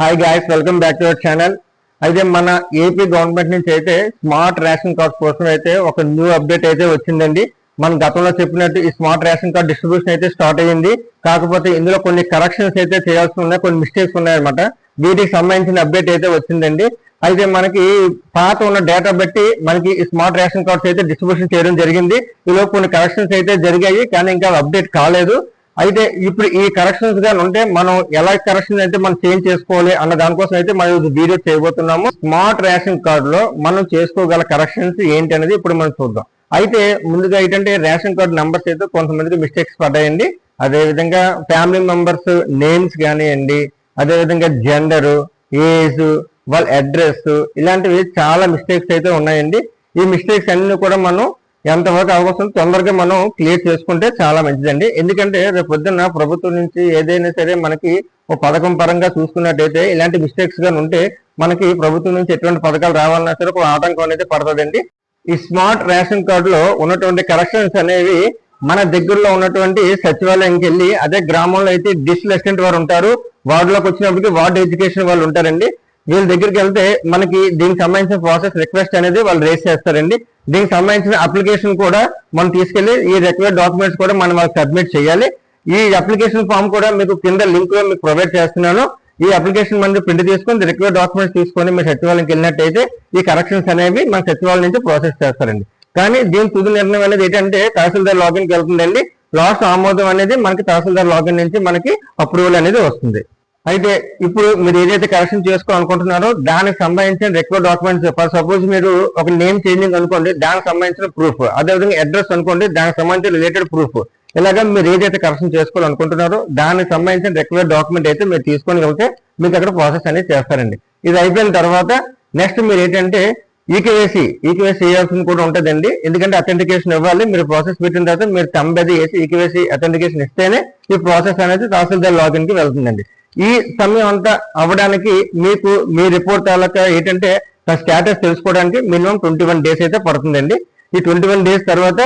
Hi guys welcome back to our channel అయితే మన AP government నుంచి అయితే స్మార్ట్ రేషన్ కార్డ్ కోసం అయితే ఒక న్యూ అప్డేట్ అయితే వచ్చిందండి. మనం గతంలో చెప్పినట్టు ఈ స్మార్ట్ రేషన్ కార్డ్ డిస్ట్రిబ్యూషన్ అయితే స్టార్ట్ అయ్యింది. కాకపోతే ఇందులో కొన్ని కరెక్షన్స్ అయితే చేయాల్సి ఉన్నాయి కొన్ని మిస్టేక్స్ ఉన్నాయన్నమాట. వీటికి సంబంధించిన అప్డేట్ అయితే వచ్చిందండి. అయితే మనకి పాత ఉన్న డేటా బట్టి మనకి ఈ స్మార్ట్ రేషన్ కార్డ్స్ అయితే డిస్ట్రిబ్యూషన్ చేయడం జరిగింది. ఈలో కొన్ని కరెక్షన్స్ అయితే జరిగాయి కానీ ఇంకా అప్డేట్ కాలేదు. అయితే ఇప్పుడు ఈ కరెక్షన్స్గా ఉంటే మనం ఎలా కరెక్షన్ అయితే మనం చేంజ్ చేసుకోవాలి అన్న దానికోసం అయితే మనం ఇది వీడియో చేయబోతున్నాము. స్మార్ట్ రేషన్ కార్డు లో మనం చేసుకోగల కరెక్షన్స్ ఏంటి అనేది ఇప్పుడు మనం చూద్దాం. అయితే ముందుగా ఏంటంటే రేషన్ కార్డు నెంబర్స్ అయితే కొంతమందికి మిస్టేక్స్ పడ్డాయండి. అదేవిధంగా ఫ్యామిలీ మెంబర్స్ నేమ్స్ కానివ్వండి అదేవిధంగా జెండరు జెండర్ ఏజ్ వాళ్ళ అడ్రస్ ఇలాంటివి చాలా మిస్టేక్స్ అయితే ఉన్నాయండి. ఈ మిస్టేక్స్ అన్ని కూడా మనం ఎంతవరకు అవకాశం తొందరగా మనం క్లియర్ చేసుకుంటే చాలా మంచిదండి. ఎందుకంటే రేపు పొద్దున్న ప్రభుత్వం నుంచి ఏదైనా సరే మనకి ఒక పథకం పరంగా చూసుకున్నట్టయితే ఇలాంటి మిస్టేక్స్గా ఉంటే మనకి ప్రభుత్వం నుంచి ఎటువంటి పథకాలు రావాలన్నా సరే ఒక ఆటంకం అనేది పడుతుందండి. ఈ స్మార్ట్ రేషన్ కార్డులో ఉన్నటువంటి కరెక్షన్స్ అనేవి మన దగ్గరలో ఉన్నటువంటి సచివాలయంకి వెళ్ళి అదే గ్రామంలో అయితే డిస్ట్రిక్ట్ అసిస్టెంట్ వారు ఉంటారు. వార్డులోకి వచ్చినప్పటికీ వార్డు ఎడ్యుకేషన్ వాళ్ళు ఉంటారండి. వీళ్ళ దగ్గరికి వెళ్తే మనకి దీనికి సంబంధించిన ప్రాసెస్ రిక్వెస్ట్ అనేది వాళ్ళు రేస్ చేస్తారండి. దీనికి సంబంధించిన అప్లికేషన్ కూడా మనం తీసుకెళ్ళి ఈ రిక్వైర్డ్ డాక్యుమెంట్స్ కూడా మనం వాళ్ళకి సబ్మిట్ చేయాలి. ఈ అప్లికేషన్ ఫామ్ కూడా మీకు కింద లింక్లో మీకు ప్రొవైడ్ చేస్తున్నాను. ఈ అప్లికేషన్ మనం ప్రింట్ తీసుకొని రిక్వైర్డ్ డాక్యుమెంట్స్ తీసుకొని మీ సచివాలయంకి వెళ్ళినట్టయితే ఈ కరెక్షన్స్ అనేవి మన సచివాలయం నుంచి ప్రాసెస్ చేస్తారండి. కానీ దీని తుది నిర్ణయం అనేది ఏంటంటే తహసీల్దార్ లాగిన్కి వెళ్తుందండి. లాస్ట్ ఆమోదం అనేది మనకి తహసీల్దార్ లాగిన్ నుంచి మనకి అప్రూవల్ అనేది వస్తుంది. అయితే ఇప్పుడు మీరు ఏదైతే కరెక్షన్ చేసుకోవాలనుకుంటున్నారో దానికి సంబంధించిన రిక్వైర్ డాక్యుమెంట్స్ ఫర్ సపోజ్ మీరు ఒక నేమ్ చేంజింగ్ అనుకోండి దానికి సంబంధించిన ప్రూఫ్ అదేవిధంగా అడ్రస్ అనుకోండి దానికి సంబంధించిన రిలేటెడ్ ప్రూఫ్ ఇలాగా మీరు ఏదైతే కరెక్షన్ చేసుకోవాలనుకుంటున్నారో దానికి సంబంధించిన రిక్వైర్ డాక్యుమెంట్ అయితే మీరు తీసుకొని వెళ్తే మీకు అక్కడ ప్రాసెస్ అనేది చేస్తారండి. ఇది అయిపోయిన తర్వాత నెక్స్ట్ మీరు ఏంటంటే ఈకేవేసి ఈకేఎస్సీ చేయాల్సింది కూడా ఉంటుందండి. ఎందుకంటే అథెంటికేషన్ ఇవ్వాలి మీరు ప్రాసెస్ పెట్టిన తర్వాత మీరు తంబది వేసి ఈకేఎస్సీ అథెంటికేషన్ ఇస్తేనే ఈ ప్రాసెస్ అనేది తహసీల్దార్ లాగిన్కి వెళ్తుందండి. ఈ సమయం అంతా అవ్వడానికి మీకు మీ రిపోర్ట్ తాలూకా ఏంటంటే స్టేటస్ తెలుసుకోవడానికి మినిమం ట్వంటీ వన్ డేస్ అయితే పడుతుందండి. ఈ ట్వంటీ వన్ డేస్ తర్వాత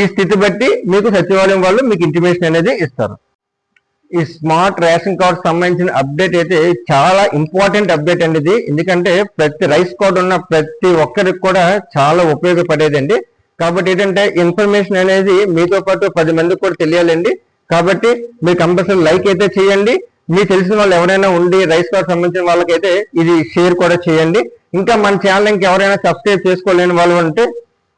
ఈ స్థితి బట్టి మీకు సచివాలయం వాళ్ళు మీకు ఇంటిమేషన్ అనేది ఇస్తారు. ఈ స్మార్ట్ రేషన్ కార్డ్ సంబంధించిన అప్డేట్ అయితే చాలా ఇంపార్టెంట్ అప్డేట్ అండి ఇది. ఎందుకంటే ప్రతి రైస్ కార్డు ఉన్న ప్రతి ఒక్కరికి కూడా చాలా ఉపయోగపడేదండి. కాబట్టి ఏంటంటే ఇన్ఫర్మేషన్ అనేది మీతో పాటు పది మందికి కూడా తెలియాలండి. కాబట్టి మీరు కంపల్సరీ లైక్ అయితే చేయండి. మీకు తెలిసిన వాళ్ళు ఎవరైనా ఉండి రైస్ కార్డ్ సంబంధించిన వాళ్ళకైతే ఇది షేర్ కూడా చేయండి. ఇంకా మన ఛానల్ ఇంకా ఎవరైనా సబ్స్క్రైబ్ చేసుకోలేని వాళ్ళు ఉంటే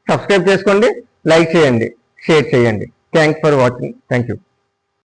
సబ్స్క్రైబ్ చేసుకోండి లైక్ చేయండి షేర్ చేయండి. Thanks for watching thank you